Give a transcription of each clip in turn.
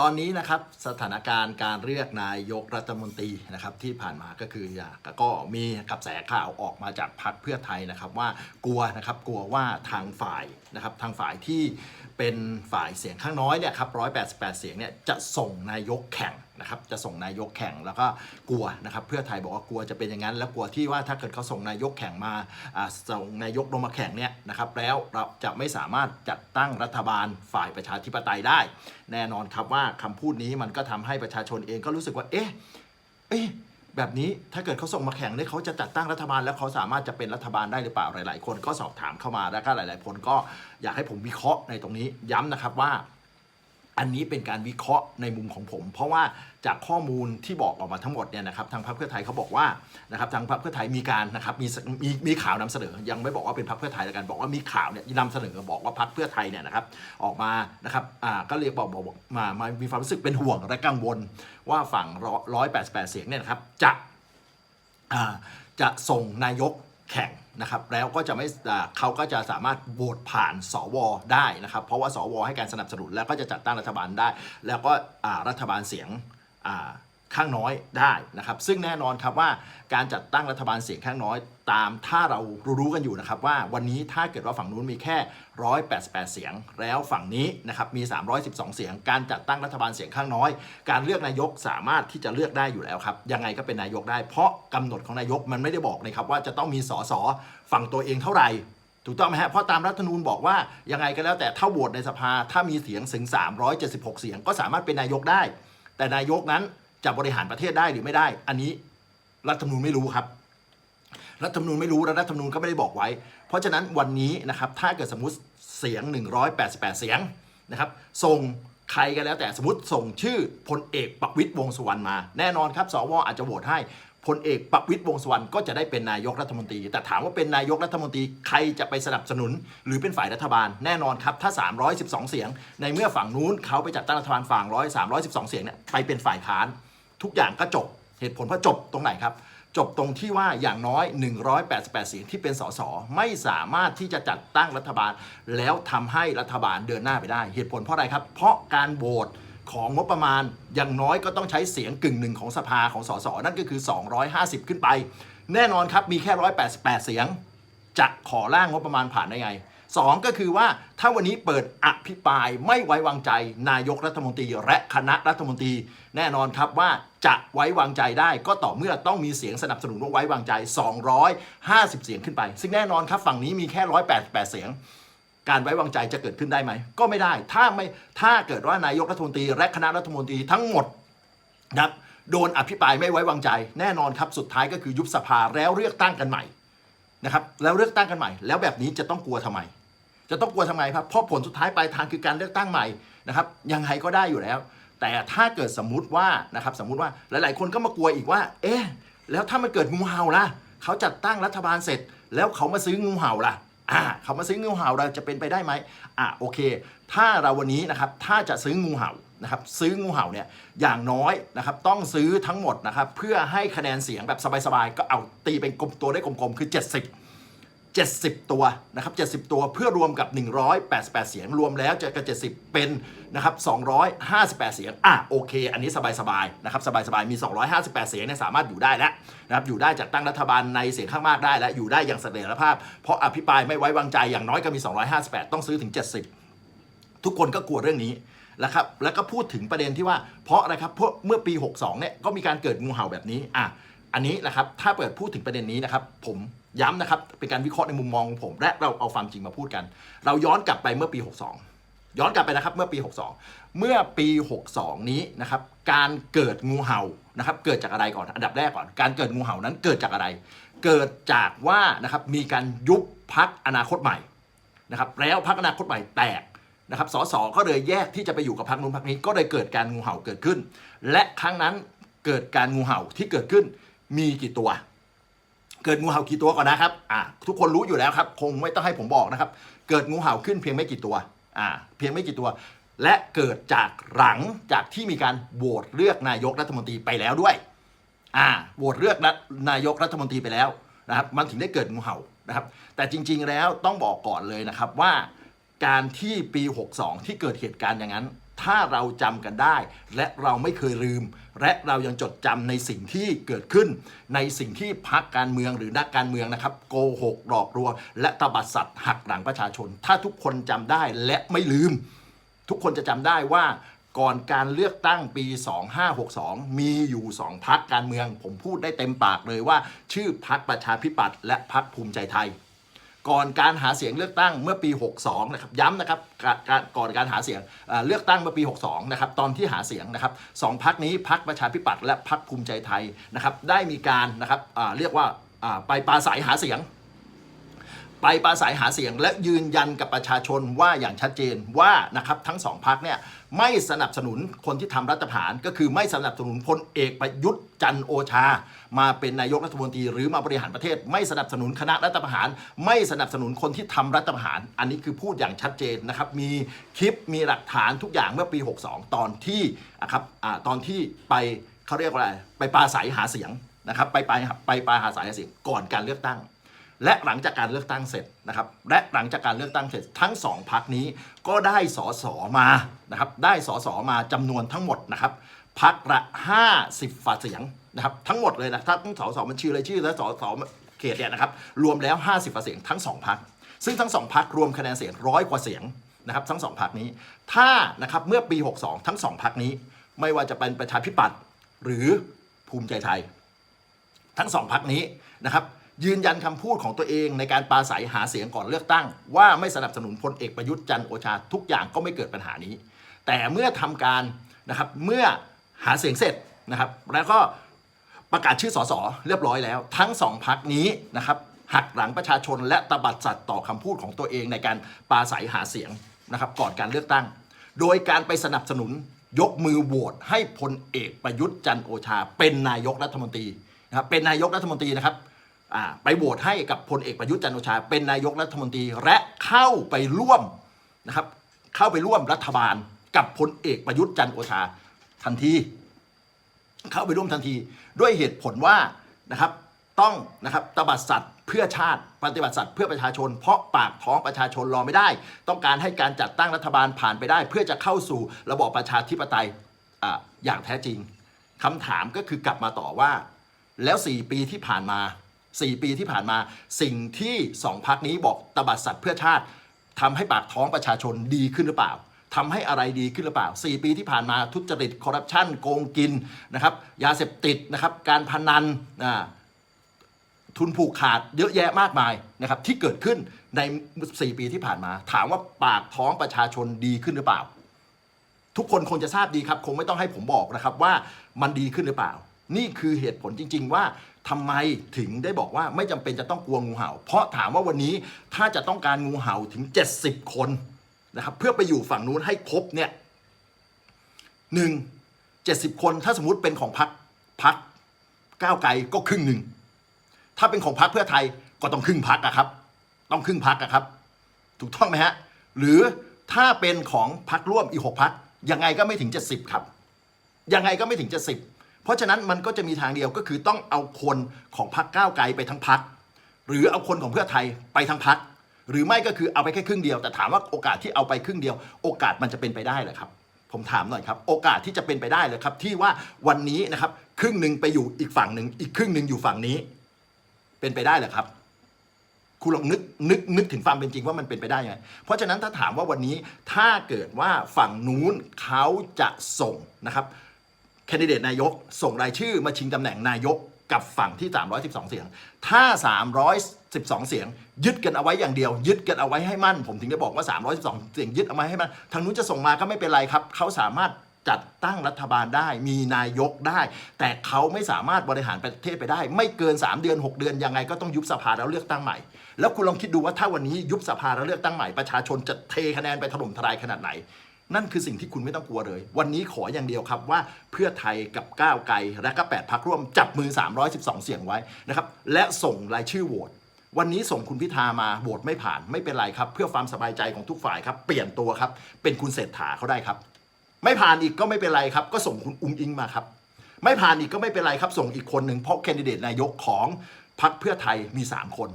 ตอนนี้นะครับสถานการณ์การเลือกนายกรัฐมนตรีนะครับที่ผ่านมาก็คืออยากก็มีกระแสข่าวออกมาจากพรรคเพื่อไทยนะครับว่ากลัวนะครับกลัวว่าทางฝ่ายนะครับทางฝ่ายที่เป็นฝ่ายเสียงข้างน้อยเนี่ยครับ188 เสียงเนี่ยจะส่งนายกแข่ง นะครับจะส่งนายกแข่งแล้วก็กลัวนะครับเพื่อไทยบอกว่ากลัวจะเป็นอย่างนั้น แล้วกลัวที่ว่าถ้าเกิดเขาส่งนายกแข่งมาส่งนายกลงมาแข่งเนี่ยนะครับแล้วเราจะไม่สามารถจัดตั้งรัฐบาลฝ่ายประชาธิปไตยได้ แน่นอนครับว่าคำพูดนี้มันก็ทำให้ประชาชนเองก็รู้สึกว่าเอ๊ะเอ๊ะแบบนี้ถ้าเกิดเขาส่งมาแข่งเนี่ยเขาจะจัดตั้งรัฐบาลแล้วเขาสามารถจะเป็นรัฐบาลได้หรือเปล่าหลาย ๆ คนก็สอบถามเข้ามาแล้วก็หลาย ๆ คนก็อยากให้ผมวิเคราะห์ในตรงนี้ย้ำนะครับว่า อันนี้เป็นการวิเคราะห์ในมุมของผม เพราะว่าจากข้อมูลที่บอกออกมาทั้งหมดเนี่ยนะครับทางพรรคเพื่อไทยเขาบอกว่านะครับทางพรรคเพื่อไทยมีการนะครับมีมีมีข่าวนำเสนอ ยังไม่บอกว่าเป็นพรรคเพื่อไทยแล้วกันบอกว่ามีข่าวเนี่ยนำเสนอบอกว่าพรรคเพื่อไทยเนี่ยนะครับออกมานะครับอ่าก็เรียกบอกบอกบอกมามามีความรู้สึกเป็นห่วงและกังวล ว่าฝั่งร้อยแปดสิบแปดเสียงเนี่ยนะครับจะอ่าจะส่งนายกแข่ง นะครับแล้วก็จะไม่เขาก็จะสามารถโหวตผ่านสวได้นะครับเพราะว่าสวให้การสนับสนุนแล้วก็จะจัดตั้งรัฐบาลได้ แล้วก็รัฐบาลเสียง ข้างน้อยได้นะครับ ซึ่งแน่นอนครับว่าการจัดตั้งรัฐบาลเสียงข้างน้อยตามถ้าเรารู้กันอยู่นะครับว่าวันนี้ถ้าเกิดว่าฝั่งนู้นมีแค่ 188 เสียง แล้วฝั่งนี้นะครับมี 312 เสียง การจัดตั้งรัฐบาลเสียงข้างน้อย การเลือกนายกสามารถที่จะเลือกได้อยู่แล้วครับยังไงก็เป็นนายกได้ เพราะกำหนดของนายกมันไม่ได้บอกนะครับว่าจะต้องมีสสฝั่งตัวเองเท่าไหร่ถูกต้องไหมฮะ เพราะตามรัฐธรรมนูญบอกว่ายังไงก็แล้วแต่ถ้าโหวตในสภาถ้ามีเสียงถึง 376 เสียงก็สามารถเป็นนายกได้ แต่นายกนั้น จะบริหารประเทศได้หรือไม่ได้ อันนี้รัฐธรรมนูญไม่รู้ครับ รัฐธรรมนูญไม่รู้และรัฐธรรมนูญก็ไม่ได้บอกไว้ เพราะฉะนั้นวันนี้นะครับถ้าเกิดสมมติเสียง 188 เสียงนะครับส่งใครกันแล้วแต่สมมติส่งชื่อพลเอกประวิตยวงสุวรรณมาแน่นอนครับสวอาจจะโหวตให้พลเอกประวิตยวงสุวรรณก็จะได้เป็นนายกรัฐมนตรี แต่ถามว่าเป็นนายกรัฐมนตรีใครจะไปสนับสนุน หรือเป็นฝ่ายรัฐบาลแน่นอนครับ ถ้า 312 เสียง ในเมื่อฝั่งนู้นเขาไปจัดตั้งรัฐบาลฝั่งร้อย312 เสียงเนี่ยไปเป็นฝ่ายค้าน ทุกอย่างก็จบเหตุผลเพราะจบตรงไหนครับ จบตรงที่ว่าอย่างน้อย 188 เสียงที่เป็นสสไม่สามารถที่จะจัดตั้งรัฐบาล แล้วทำให้รัฐบาลเดินหน้าไปได้ เหตุผลเพราะอะไรครับ เพราะการโหวตของงบประมาณอย่างน้อยก็ต้องใช้เสียงกึ่งหนึ่งของสภาของสสนั่นก็คือ 250 ขึ้นไป แน่นอนครับมีแค่ 188 เสียงจะขอร่างงบประมาณผ่านได้ไงสองก็คือว่าถ้าวันนี้เปิดอภิปรายไม่ไว้วางใจ นายกรัฐมนตรีและคณะรัฐมนตรี แน่นอนครับว่า จะไว้วางใจได้ก็ต่อเมื่อต้องมีเสียงสนับสนุนว่าไว้วางใจ 250 เสียงขึ้นไป ซึ่งแน่นอนครับฝั่งนี้มีแค่ 188 เสียง การไว้วางใจจะเกิดขึ้นได้ไหม ก็ไม่ได้ ถ้าไม่ถ้าเกิดว่านายกรัฐมนตรีและคณะรัฐมนตรีทั้งหมดนะครับโดนอภิปรายไม่ไว้วางใจ แน่นอนครับสุดท้ายก็คือยุบสภาแล้วเลือกตั้งกันใหม่นะครับแล้วเลือกตั้งกันใหม่ แล้วแบบนี้จะต้องกลัวทำไม จะต้องกลัวทำไมครับเพราะผลสุดท้ายปลายทางคือการเลือกตั้งใหม่นะครับยังไงก็ได้อยู่แล้ว แต่ถ้าเกิดสมมุติว่านะครับสมมุติว่าหลาย ๆ คนก็มากลัวอีกว่า เอ๊ะแล้วถ้ามันเกิดงูเห่าล่ะเขาจัดตั้งรัฐบาลเสร็จ แล้วเขามาซื้องูเห่าล่ะอ่าเขามาซื้องูเห่าเราจะเป็นไปได้ไหมอ่าโอเค ถ้าเราวันนี้นะครับถ้าจะซื้องูเห่านะครับซื้องูเห่าเนี่ยอย่างน้อยนะครับต้องซื้อทั้งหมดนะครับเพื่อให้คะแนนเสียงแบบสบายๆก็เอาตีเป็นกลมตัวได้กลมๆคือ 70 70 ตัวนะครับ70 ตัวเพื่อรวมกับ 188 เสียงรวมแล้วจะกับ70 เป็นนะครับ258 เสียงอะโอเค อันนี้สบายๆนะครับสบายๆมี 258 เสียงเนี่ยสามารถอยู่ได้แล้วนะครับอยู่ได้จัดตั้งรัฐบาลในเสียงข้างมากได้แล้วอยู่ได้อย่างเสถียรภาพ เพราะอภิปรายไม่ไว้วางใจอย่างน้อยก็มี 258 ต้องซื้อถึง 70 ทุกคนก็กลัวเรื่องนี้แล้วครับแล้วก็พูดถึงประเด็นที่ว่าเพราะอะไรครับเพราะเมื่อปี 62เนี่ยก็มีการเกิดงูเห่าแบบนี้อะ อันนี้นะครับถ้าเปิดพูดถึงประเด็นนี้นะครับ ผมย้ำนะครับเป็นการวิเคราะห์ในมุมมองของผมและเราเอาความจริงมาพูดกัน เราย้อนกลับไปเมื่อปี 62 ย้อนกลับไปนะครับเมื่อปี 62 เมื่อปี 62 นี้นะครับการเกิดงูเห่านะครับเกิดจากอะไรก่อนอันดับแรกก่อน การเกิดงูเห่านั้นเกิดจากอะไร เกิดจากว่านะครับมีการยุบพักอนาคตใหม่นะครับแล้วพักอนาคตใหม่แตกนะครับสสก็เลยแยกที่จะไปอยู่กับพรรคนู้นพรรคนี้ก็เลยเกิดการงูเห่าเกิดขึ้น และครั้งนั้นเกิดการงูเห่าที่เกิดขึ้น มีกี่ตัว เกิดงูเห่ากี่ตัวก่อนนะครับอ่าทุกคนรู้อยู่แล้วครับ คงไม่ต้องให้ผมบอกนะครับ เกิดงูเห่าขึ้นเพียงไม่กี่ตัวอ่าเพียงไม่กี่ตัว และเกิดจากหลังจากที่มีการโหวตเลือกนายกรัฐมนตรีไปแล้วด้วยอ่าโหวตเลือกนายกรัฐมนตรีไปแล้วนะครับ มันถึงได้เกิดงูเห่านะครับ แต่จริง ๆ แล้วต้องบอกก่อนเลยนะครับว่าการที่ปี 62 ที่เกิดเหตุการณ์อย่างนั้น ถ้าเราจำกันได้ และเราไม่เคยลืม และเรายังจดจำในสิ่งที่เกิดขึ้น ในสิ่งที่พักการเมืองหรือนักการเมืองนะครับโกหกหลอกลวงและตบัดสัตว์หักหลังประชาชน ถ้าทุกคนจำได้และไม่ลืม ทุกคนจะจำได้ว่าก่อนการเลือกตั้งปี 2562 มีอยู่สองพักการเมือง ผมพูดได้เต็มปากเลยว่า ชื่อพักประชาธิปัตย์และพักภูมิใจไทย ก่อนการหาเสียงเลือกตั้งเมื่อปี 62 นะครับย้ำนะครับการก่อนการหาเสียงเลือกตั้งเมื่อปี 62 นะครับตอนที่หาเสียงนะครับสองพักนี้พักประชาธิปัตย์และพักภูมิใจไทยนะครับได้มีการนะครับเรียกว่าอ่าไปปราศัยหาเสียง ไปปราศัยหาเสียงและยืนยันกับประชาชนว่าอย่างชัดเจนว่านะครับทั้งสองพักเนี่ย ไม่สนับสนุนคนที่ทำรัฐประหาร ก็คือไม่สนับสนุนพลเอกประยุทธ์จันโอชา มาเป็นนายกรัฐมนตรีหรือมาบริหารประเทศ ไม่สนับสนุนคณะรัฐประหาร ไม่สนับสนุนคนที่ทำรัฐประหาร อันนี้คือพูดอย่างชัดเจนนะครับ มีคลิปมีหลักฐานทุกอย่างเมื่อปี 62 ตอนที่นะครับอตอนที่ไปเขาเรียกว่าอะไรไปปราศัยหาเสียงนะครับไปไปไปปราศัยหาเสียงก่อนการเลือกตั้ง และหลังจากการเลือกตั้งเสร็จนะครับ และหลังจากการเลือกตั้งเสร็จทั้งสองพักนี้ก็ได้สอสอมานะครับ ได้สอสอมาจำนวนทั้งหมดนะครับพักละ 50ฝาเสียงนะครับทั้งหมดเลยนะถ้าทั้งสอสอบัญชีรายชื่อและสอสอเขตเนี่ยนะครับรวมแล้ว 50ฝาเสียงทั้งสองพักซึ่งทั้งสองพักรวมคะแนนเสียงร้อยกว่าเสียงนะครับทั้งสองพักนี้ ถ้านะครับเมื่อปี 62 ทั้งสองพักนี้ ไม่ว่าจะเป็นประชาธิปัตย์หรือภูมิใจไทย ทั้งสองพักนี้นะครับ ยืนยันคำพูดของตัวเองในการปราศัยหาเสียงก่อนเลือกตั้ง ว่าไม่สนับสนุนพลเอกประยุทธ์จันโอชาทุกอย่างก็ไม่เกิดปัญหานี้ แต่เมื่อทำการนะครับเมื่อหาเสียงเสร็จนะครับ แล้วก็ประกาศชื่อสสเรียบร้อยแล้ว ทั้งสองพักนี้นะครับหักหลังประชาชนและตบัดสัตว์ต่อคำพูดของตัวเองในการปราศัยหาเสียงนะครับก่อนการเลือกตั้ง โดยการไปสนับสนุนยกมือโหวตให้พลเอกประยุทธ์จันโอชา เป็นนายกรัฐมนตรีนะครับเป็นนายกรัฐมนตรีนะครับ ไปโหวตให้กับพลเอกประยุทธ์จันโอชา เป็นนายกรัฐมนตรีและเข้าไปร่วมนะครับ เข้าไปร่วมรัฐบาลกับพลเอกประยุทธ์จันโอชาทันที เข้าไปร่วมทันที ด้วยเหตุผลว่านะครับต้องนะครับตบัดสัตว์เพื่อชาติปฏิบัติสัตว์เพื่อประชาชน เพราะปากท้องประชาชนรอไม่ได้ ต้องการให้การจัดตั้งรัฐบาลผ่านไปได้ เพื่อจะเข้าสู่ระบอบประชาธิปไตยออย่างแท้จริงคำถามก็คือกลับมาต่อว่า แล้ว 4 ปีที่ผ่านมา 4 ปีที่ผ่านมา สิ่งที่สองพักนี้บอกตบัดสัตว์เพื่อชาติทำให้ปากท้องประชาชนดีขึ้นหรือเปล่าทำให้อะไรดีขึ้นหรือเปล่า 4 ปีที่ผ่านมาทุจริตคอร์รัปชันโกงกินนะครับยาเสพติดนะครับการพนันอ่าทุนผูกขาดเยอะแยะมากมายนะครับที่เกิดขึ้นใน 4 ปีที่ผ่านมา ถามว่าปากท้องประชาชนดีขึ้นหรือเปล่า ทุกคนคงจะทราบดีครับ คงไม่ต้องให้ผมบอกนะครับว่ามันดีขึ้นหรือเปล่า นี่คือเหตุผลจริง ๆ ว่า ทำไมถึงได้บอกว่าไม่จำเป็นจะต้องกลัวงูเห่า เพราะถามว่าวันนี้ถ้าจะต้องการงูเห่าถึง 70 คนนะครับ เพื่อไปอยู่ฝั่งนู้นให้ครบเนี่ยหนึ่งเจ็ดสิบคนถ้าสมมติเป็นของพักพักก้าวไกลก็ครึ่งหนึ่งถ้าเป็นของพรรคเพื่อไทยก็ต้องครึ่งพักอะครับ ต้องครึ่งพักอะครับ ถูกต้องไหมฮะหรือถ้าเป็นของพักร่วมอีกหกพักยังไงก็ไม่ถึง70ครับ ยังไงก็ไม่ถึง70 เพราะฉะนั้นมันก็จะมีทางเดียวก็คือต้องเอาคนของพักก้าวไกลไปทั้งพักหรือเอาคนของเพื่อไทยไปทั้งพักหรือไม่ก็คือเอาไปแค่ครึ่งเดียว แต่ถามว่าโอกาสที่เอาไปครึ่งเดียว โอกาสมันจะเป็นไปได้เหรอครับ ผมถามหน่อยครับ โอกาสที่จะเป็นไปได้เลยครับ ที่ว่าวันนี้นะครับ ครึ่งหนึ่งไปอยู่อีกฝั่งหนึ่งอีกครึ่งหนึ่งอยู่ฝั่งนี้ เป็นไปได้เหรอครับคุณลองนึกนึกนึกถึงความเป็นจริงว่ามันเป็นไปได้ไง เพราะฉะนั้นถ้าถามว่าวันนี้ถ้าเกิดว่าฝั่งนู้นเขาจะส่งนะครับ คนดิเดตนายกส่งรายชื่อมาชิงตำแหน่งนายกกับฝั่งที่ 312 เสียง ถ้า 312 เสียง ยึดกันเอาไว้อย่างเดียว ยึดกันเอาไว้ให้มั่น ผมถึงได้บอกว่า 312 เสียงยึดเอาไว้ให้มั่น ทางนู้นจะส่งมาก็ไม่เป็นไรครับ เขาสามารถจัดตั้งรัฐบาลได้ มีนายกได้ แต่เขาไม่สามารถบริหารประเทศไปได้ ไม่เกิน 3 เดือน 6 เดือน ยังไงก็ต้องยุบสภาแล้วเลือกตั้งใหม่ แล้วคุณลองคิดดูว่าถ้าวันนี้ยุบสภาแล้วเลือกตั้งใหม่ ประชาชนจะเทคะแนนไปถล่มทลายขนาดไหน นั่นคือสิ่งที่คุณไม่ต้องกลัวเลย วันนี้ขออย่างเดียวครับว่าเพื่อไทยกับก้าวไกลและก็8พักร่วมจับมือ 312 เสียงไว้นะครับและส่งรายชื่อโหวตวันนี้ส่งคุณพิธามาโหวตไม่ผ่านไม่เป็นไรครับ เพื่อความสบายใจของทุกฝ่ายครับ เปลี่ยนตัวครับ เป็นคุณเศรษฐาเขาได้ครับ ไม่ผ่านอีกก็ไม่เป็นไรครับ ก็ส่งคุณอุ้งอิงมาครับ ไม่ผ่านอีกก็ไม่เป็นไรครับ ส่งอีกคนหนึ่งเพราะแคนดิเดตนายกของพรรคเพื่อไทยมี 3 คน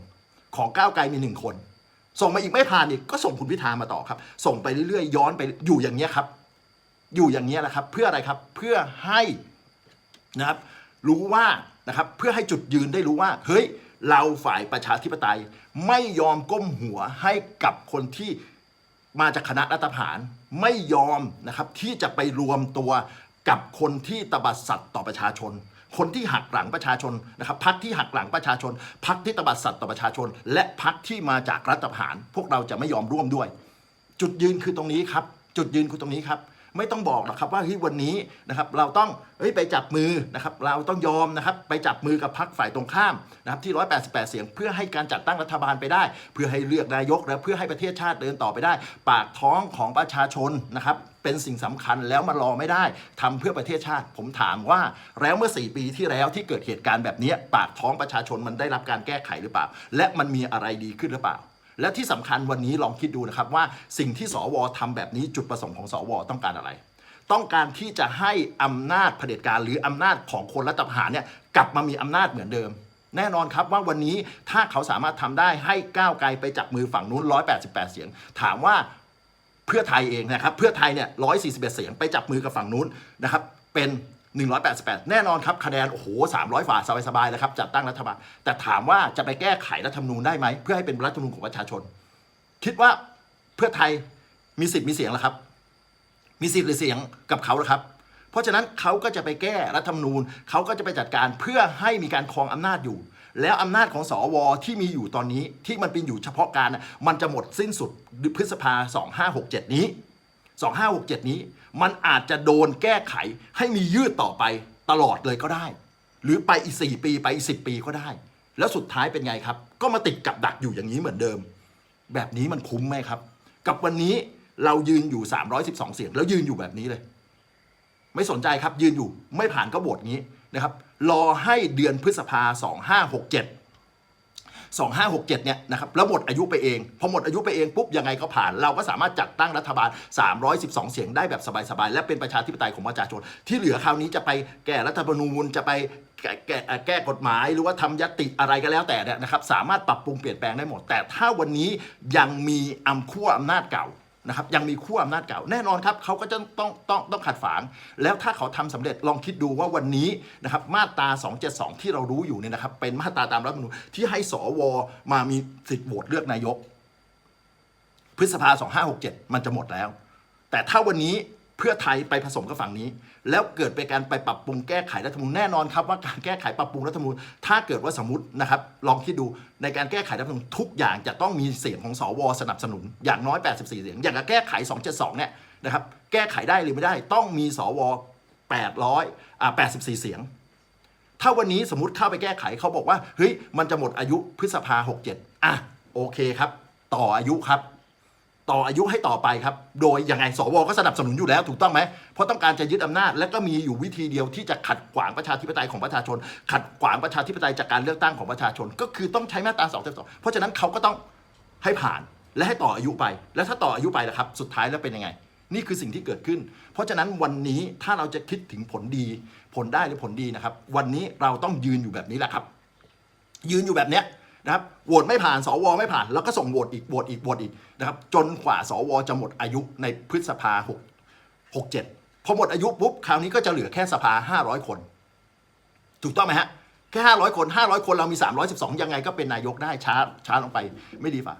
ของก้าวไกลมี 1 คน ส่งมาอีกไม่ผ่านอีกก็ส่งคุณพิธามาต่อครับ ส่งไปเรื่อยๆย้อนไปอยู่อย่างเงี้ยครับ อยู่อย่างนี้ยแหละครับ เพื่ออะไรครับเพื่อให้นะครับรู้ว่านะครับเพื่อให้จุดยืนได้รู้ว่า เฮ้ย เราฝ่ายประชาธิปไตย ไม่ยอมก้มหัวให้กับคนที่มาจากคณะรัฐประหารไม่ยอมนะครับที่จะไปรวมตัวกับคนที่ตบัดสัตว์ต่อประชาชน คนที่หักหลังประชาชนนะครับพักที่หักหลังประชาชนพักที่ตบัดสัตว์ต่อประชาชน และพักที่มาจากรัฐประหาร พวกเราจะไม่ยอมร่วมด้วย จุดยืนคือตรงนี้ครับ จุดยืนคือตรงนี้ครับ ไม่ต้องบอกหรอกครับว่าเฮ้ยวันนี้นะครับเราต้องเฮ้ยไปจับมือนะครับเราต้องยอมนะครับไปจับมือกับพรรคฝ่ายตรงข้ามนะครับที่ 188 เสียง เพื่อให้การจัดตั้งรัฐบาลไปได้ เพื่อให้เลือกนายก และเพื่อให้ประเทศชาติเดินต่อไปได้ ปากท้องของประชาชนนะครับเป็นสิ่งสำคัญแล้วมารอไม่ได้ทำเพื่อประเทศชาติ ผมถามว่าแล้วเมื่อ 4 ปีที่แล้วที่เกิดเหตุการณ์แบบนี้ปากท้องประชาชนมันได้รับการแก้ไขหรือเปล่า และมันมีอะไรดีขึ้นหรือเปล่า และที่สำคัญวันนี้ลองคิดดูนะครับว่าสิ่งที่สวทำแบบนี้จุดประสงค์ของสวต้องการอะไร ต้องการที่จะให้อำนาจเผด็จการหรืออำนาจของคนรัฐประหารเนี่ยกลับมามีอำนาจเหมือนเดิม แน่นอนครับว่าวันนี้ถ้าเขาสามารถทำได้ให้ก้าวไกลไปจับมือฝั่งนู้น 188 เสียง ถามว่าเพื่อไทยเองนะครับเพื่อไทยเนี่ย141 เสียงไปจับมือกับฝั่งนู้นนะครับเป็น 188 แน่นอนครับคะแนนโอ้โห300ฝ่าสบายๆเลยครับจัดตั้งรัฐบาลแต่ถามว่าจะไปแก้ไขรัฐธรรมนูญได้ไหมเพื่อให้เป็นรัฐธรรมนูญของประชาชน คิดว่าเพื่อไทยมีสิทธิ์มีเสียงแล้วครับ มีสิทธิ์หรือเสียงกับเขาหรอครับ เพราะฉะนั้นเขาก็จะไปแก้รัฐธรรมนูญเขาก็จะไปจัดการเพื่อให้มีการครองอำนาจอยู่ แล้วอำนาจของสวที่มีอยู่ตอนนี้ที่มันเป็นอยู่เฉพาะการมันจะหมดสิ้นสุดพฤษภา2567 นี้ 2567 นี้ มันอาจจะโดนแก้ไขให้มียืดต่อไปตลอดเลยก็ได้ หรือไปอีก 4 ปีไปอีก 10 ปีก็ได้ แล้วสุดท้ายเป็นไงครับ ก็มาติดกับดักอยู่อย่างนี้เหมือนเดิม แบบนี้มันคุ้มไหมครับ กับวันนี้เรายืนอยู่ 312 เสียง แล้วยืนอยู่แบบนี้เลย ไม่สนใจครับยืนอยู่ไม่ผ่านก็โหวตงี้นะครับ รอให้เดือนพฤษภา2567 2567เนี่ยนะครับแล้วหมดอายุไปเองพอหมดอายุไปเองปุ๊บยังไงก็ผ่าน เราก็สามารถจัดตั้งรัฐบาล 312 เสียงได้แบบสบายๆและเป็นประชาธิปไตยของประชาชน ที่เหลือคราวนี้จะไปแก้รัฐธรรมนูญจะไปแก้แก้แก้กฎหมายหรือว่าทำยติอะไรก็แล้วแต่เนี่ยนะครับสามารถปรับปรุงเปลี่ยนแปลงได้หมด แต่ถ้าวันนี้ยังมีอำขั้วอำนาจเก่า นะครับยังมีขั้วอำนาจเก่าแน่นอนครับเขาก็จะต้องต้องต้องขัดฝาง แล้วถ้าเขาทำสำเร็จลองคิดดูว่าวันนี้นะครับมาตรา 272 ที่เรารู้อยู่เนี่ยนะครับเป็นมาตราตามรัฐธรรมนูญที่ให้สวมามีสิทธิ์โหวตเลือกนายก พฤษภา 2567 มันจะหมดแล้ว แต่ถ้าวันนี้ เพื่อไทยไปผสมกับฝั่งนี้ แล้วเกิดเป็นการไปปรับปรุงแก้ไขรัฐธรรมนูญแน่นอนครับว่าการแก้ไขปรับปรุงรัฐธรรมนูญถ้าเกิดว่าสมมตินะครับลองคิดดูในการแก้ไขรัฐธรรมนูญทุกอย่างจะต้องมีเสียงของสวสนับสนุนอย่างน้อย 84 เสียง อย่างกับแก้ไข 272 เนี่ยนะครับแก้ไขได้หรือไม่ได้ต้องมีสว800อ่า84 เสียง ถ้าวันนี้สมมติเข้าไปแก้ไขเขาบอกว่าเฮ้ยมันจะหมดอายุพฤษภา67อะโอเคครับ ต่ออายุครับ ต่ออายุให้ต่อไปครับ โดยยังไงสวก็สนับสนุนอยู่แล้วถูกต้องไหมเพราะต้องการจะยึดอำนาจ และก็มีอยู่วิธีเดียวที่จะขัดขวางประชาธิปไตยของประชาชน ขัดขวางประชาธิปไตยจากการเลือกตั้งของประชาชน ก็คือต้องใช้มาตรา2 2เพราะฉะนั้นเขาก็ต้องให้ผ่านและให้ต่ออายุไป แล้วถ้าต่ออายุไปล่ะครับ สุดท้ายแล้วเป็นยังไง นี่คือสิ่งที่เกิดขึ้น เพราะฉะนั้นวันนี้ถ้าเราจะคิดถึงผลดี ผลได้หรือผลดีนะครับ วันนี้เราต้องยืนอยู่แบบนี้แหละครับ ยืนอยู่แบบเนี้ย นะครับโหวตไม่ผ่านสวไม่ผ่าน แล้วก็ส่งโหวตอีกโหวตอีกโหวตอีกนะครับจนกว่าสวจะหมดอายุในพฤษภาหกหกเจ็ดพอหมดอายุปุ๊บคราวนี้ก็จะเหลือแค่สภาห้าร้อยคน ถูกต้องไหมฮะแค่ห้าร้อยคนห้าร้อยคนเรามีสามร้อยสิบสองยังไงก็เป็นนายกได้ช้าช้าลงไปไม่ดีฝ่า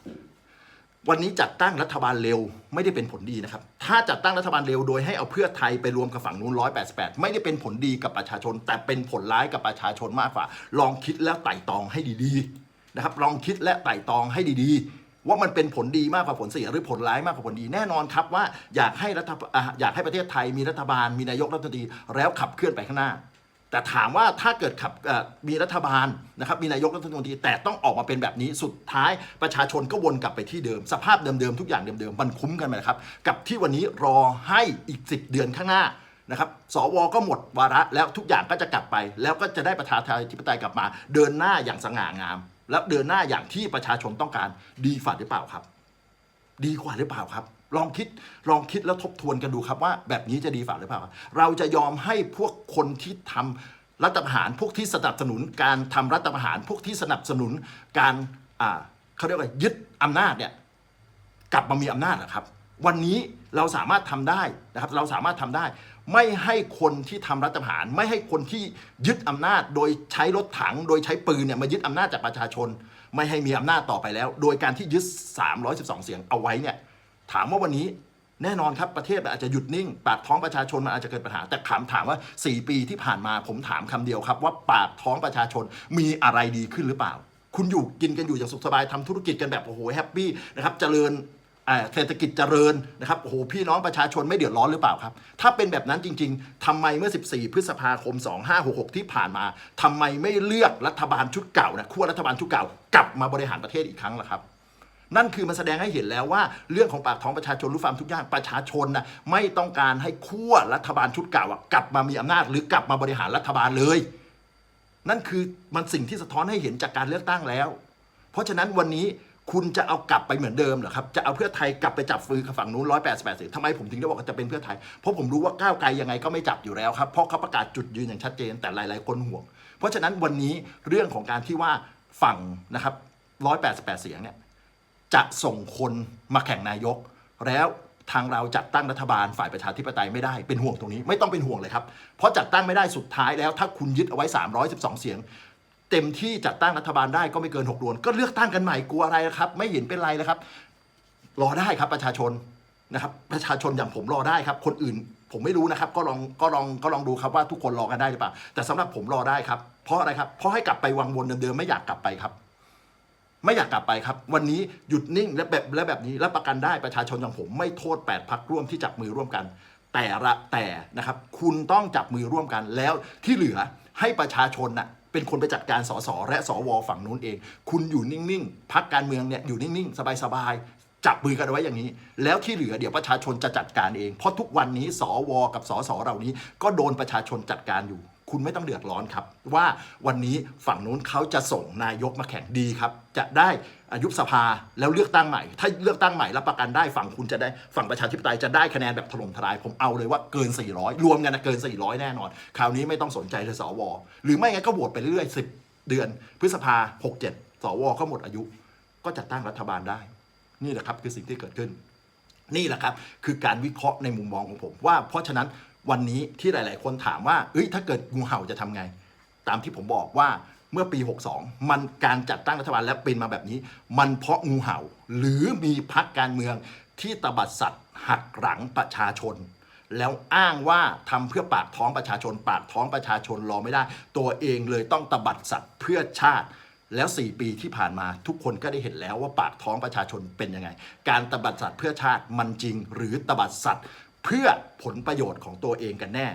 วันนี้จัดตั้งรัฐบาลเร็วไม่ได้เป็นผลดีนะครับ ถ้าจัดตั้งรัฐบาลเร็วโดยให้เอาเพื่อไทยไปรวมกับฝั่งนู้น188 ไม่ได้เป็นผลดีกับประชาชน แต่เป็นผลร้ายกับประชาชนมากกว่า ลองคิดแล้วไต่ตองให้ดีๆ นะครับลองคิดและไต่ตองให้ดีๆ ว่ามันเป็นผลดีมากกว่าผลเสียหรือผลร้ายมากกว่าผลดีแน่นอนครับว่าอยากให้รัฐอยากให้ประเทศไทยมีรัฐบาลมีนายกรัฐมนตรีแล้วขับเคลื่อนไปข้างหน้า แต่ถามว่าถ้าเกิดขับมีรัฐบาลนะครับมีนายกรัฐมนตรีแต่ต้องออกมาเป็นแบบนี้สุดท้ายประชาชนก็วนกลับไปที่เดิม สภาพเดิมๆทุกอย่างเดิมๆมันคุ้มกันไหมครับกับที่วันนี้รอให้อีก 10 เดือนข้างหน้านะครับ สวก็หมดวาระแล้วทุกอย่างก็จะกลับไป แล้วก็จะได้ประชาธิปไตยกลับมา เดินหน้าอย่างสง่างาม แล้วเดินหน้าอย่างที่ประชาชนต้องการดีฝ่าหรือเปล่าครับ ดีกว่าหรือเปล่าครับ ลองคิดลองคิดแล้วทบทวนกันดูครับว่าแบบนี้จะดีฝ่าหรือเปล่า เราจะยอมให้พวกคนที่ทำรัฐประหารพวกที่สนับสนุน การทำรัฐประหารพวกที่สนับสนุนการอ่าเขาเรียกว่ายึดอำนาจเนี่ยกลับมามีอำนาจหรอครับ วันนี้ เราสามารถทำได้นะครับ เราสามารถทำได้ ไม่ให้คนที่ทำรัฐประหาร ไม่ให้คนที่ยึดอำนาจ โดยใช้รถถัง โดยใช้ปืนเนี่ยมายึดอำนาจจากประชาชน ไม่ให้มีอำนาจต่อไปแล้ว โดยการที่ยึด 312 เสียงเอาไว้เนี่ย ถามว่าวันนี้แน่นอนครับประเทศอาจจะหยุดนิ่ง ปากท้องประชาชนมันอาจจะเกิดปัญหา แต่ถามถามว่า 4 ปีที่ผ่านมาผมถามคำเดียวครับ ว่าปากท้องประชาชนมีอะไรดีขึ้นหรือเปล่า คุณอยู่กินกันอยู่อย่างสุขสบายทำธุรกิจกันแบบโอ้โหแฮปปี้นะครับเจริญ เศรษฐกิจเจริญนะครับโอ้โหพี่น้องประชาชนไม่เดือดร้อนหรือเปล่าครับ ถ้าเป็นแบบนั้นจริง ๆทำไมเมื่อ 14 พฤษภาคม 2566 ที่ผ่านมาทำไมไม่เลือกรัฐบาลชุดเก่านะขั้วรัฐบาลชุดเก่ากลับมาบริหารประเทศอีกครั้งล่ะครับนั่นคือมันแสดงให้เห็นแล้วว่าเรื่องของปากท้องประชาชนรู้ฟามทุกอย่างประชาชนนะไม่ต้องการให้ขั้วรัฐบาลชุดเก่ากลับมามีอำนาจ หรือกลับมาบริหารรัฐบาลเลย นั่นคือมันสิ่งที่สะท้อนให้เห็นจากการเลือกตั้งแล้ว เพราะฉะนั้นวันนี้ คุณจะเอากลับไปเหมือนเดิมเหรอครับ จะเอาเพื่อไทยกลับไปจับฟืนกับฝั่งนู้น188เสียงทำไมผมถึงได้บอกว่าจะเป็นเพื่อไทย เพราะผมรู้ว่าก้าวไกลยังไงก็ไม่จับอยู่แล้วครับ เพราะเขาประกาศจุดยืนอย่างชัดเจนแต่หลาย ๆ คนห่วง เพราะฉะนั้นวันนี้เรื่องของการที่ว่าฝั่งนะครับ188เสียงเนี่ยจะส่งคนมาแข่งนายก แล้วทางเราจัดตั้งรัฐบาลฝ่ายประชาธิปไตยไม่ได้เป็นห่วงตรงนี้ไม่ต้องเป็นห่วงเลยครับ เพราะจัดตั้งไม่ได้สุดท้ายแล้ว ถ้าคุณยึดเอาไว้ 312 เสียง เต็มที่จัดตั้งรัฐบาลได้ก็ไม่เกิน6เดือนก็เลือกตั้งกันใหม่กลัวอะไรนะครับ ไม่เห็นเป็นไรแล้วครับ รอได้ครับประชาชนนะครับ ประชาชนอย่างผมรอได้ครับ คนอื่นผมไม่รู้นะครับ ก็ลองก็ลองก็ลองดูครับว่าทุกคนรอกันได้หรือเปล่า แต่สำหรับผมรอได้ครับ เพราะอะไรครับ เพราะให้กลับไปวังวนเดิมๆไม่อยากกลับไปครับ ไม่อยากกลับไปครับ วันนี้หยุดนิ่งและแบบและแบบนี้และประกันได้ประชาชนอย่างผมไม่โทษ 8พักร่วมที่จับมือร่วมกัน แต่ละแต่นะครับ คุณต้องจับมือร่วมกันแล้วที่เหลือให้ประชาชนน่ะ เป็นคนไปจัดการสสและสวฝั่งนู้นเอง คุณอยู่นิ่งๆพักการเมืองเนี่ยอยู่นิ่งๆ สบายๆ จับมือกันไว้อย่างนี้ แล้วที่เหลือเดี๋ยวประชาชนจะจัดการเอง เพราะทุกวันนี้สวกับสสเหล่านี้ก็โดนประชาชนจัดการอยู่ คุณไม่ต้องเดือดร้อนครับ ว่าวันนี้ฝั่งนู้นเขาจะส่งนายกมาแข่งดีครับ จะได้อายุสภาแล้วเลือกตั้งใหม่ ถ้าเลือกตั้งใหม่รับประกันได้ฝั่งคุณจะได้ฝั่งประชาธิปไตยจะได้คะแนนแบบถล่มทลาย ผมเอาเลยว่าเกิน 400 รวมกันนะเกิน 400 แน่นอน คราวนี้ไม่ต้องสนใจเลยสว หรือไม่งั้นก็โหวตไปเรื่อยๆ10 เดือน พฤษภา 67 สว ก็หมดอายุ ก็จัดตั้งรัฐบาลได้ นี่แหละครับคือสิ่งที่เกิดขึ้น นี่แหละครับคือการวิเคราะห์ในมุมมองของผมว่า เพราะฉะนั้น วันนี้ที่หลาย ๆ คนถามว่าเอ้ยถ้าเกิดงูเห่าจะทำไง ตามที่ผมบอกว่าเมื่อปี 62 มันการจัดตั้งรัฐบาลและเป็นมาแบบนี้ มันเพราะงูเห่า หรือมีพักการเมืองที่ตบัดสัตว์หักหลังประชาชน แล้วอ้างว่าทำเพื่อปากท้องประชาชน ปากท้องประชาชนรอไม่ได้ ตัวเองเลยต้องตบัดสัตว์เพื่อชาติ แล้ว 4 ปีที่ผ่านมาทุกคนก็ได้เห็นแล้วว่าปากท้องประชาชนเป็นยังไง การตบัดสัตว์เพื่อชาติมันจริง หรือตบัดสัตว์ เพื่อผลประโยชน์ของตัวเองกันแน่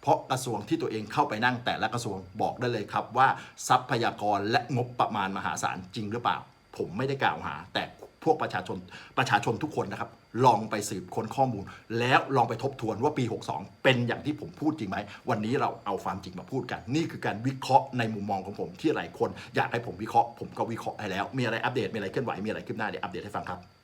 เพราะกระทรวงที่ตัวเองเข้าไปนั่งแต่ละกระทรวงบอกได้เลยครับว่าทรัพยากรและงบประมาณมหาศาลจริงหรือเปล่า ผมไม่ได้กล่าวหา แต่พวกประชาชนประชาชนทุกคนนะครับ ลองไปสืบค้นข้อมูล แล้วลองไปทบทวนว่าปี 62 เป็นอย่างที่ผมพูดจริงไหม วันนี้เราเอาความจริงมาพูดกัน นี่คือการวิเคราะห์ในมุมมองของผมที่หลายคน อยากให้ผมวิเคราะห์ผมก็วิเคราะห์ให้แล้ว มีอะไรอัปเดตมีอะไรเคลื่อนไหวมีอะไรขึ้นหน้าเดี๋ยวอัปเดตให้ฟังครับ